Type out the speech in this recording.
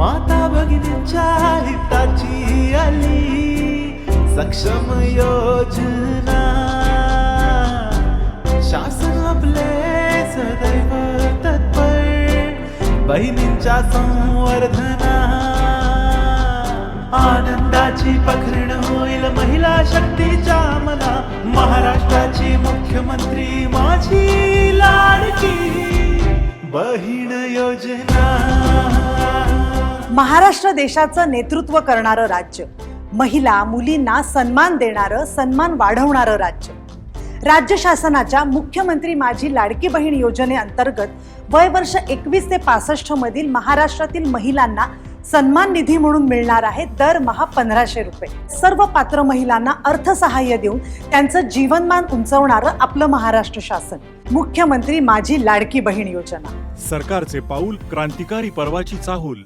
माता भगिनींच्या हिताची आली सक्षम योजना. शासन आपले सदैव तत्पर बहिणींच्या संवर्धना. आनंदाची पखरण होईल महिला शक्तीच्या मना. महाराष्ट्राची मुख्यमंत्री माझी लाडकी बहीण योजना. महाराष्ट्र देशाचं नेतृत्व करणारं राज्य. महिला मुलींना सन्मान देणारं सन्मान वाढवणारं राज्य. राज्य शासनाच्या मुख्यमंत्री माझी लाडकी बहीण योजनेअंतर्गत वय वर्ष एकवीस ते पासष्ट मधील महाराष्ट्रातील महिलांना सन्मान निधी म्हणून मिळणार आहे दरमहा पंधराशे रुपये. सर्व पात्र महिलांना अर्थसहाय्य देऊन त्यांचं जीवनमान उंचवणारं आपलं महाराष्ट्र शासन. मुख्यमंत्री माझी लाडकी बहीण योजना. सरकारचे पाऊल क्रांतिकारी पर्वाची चाहूल.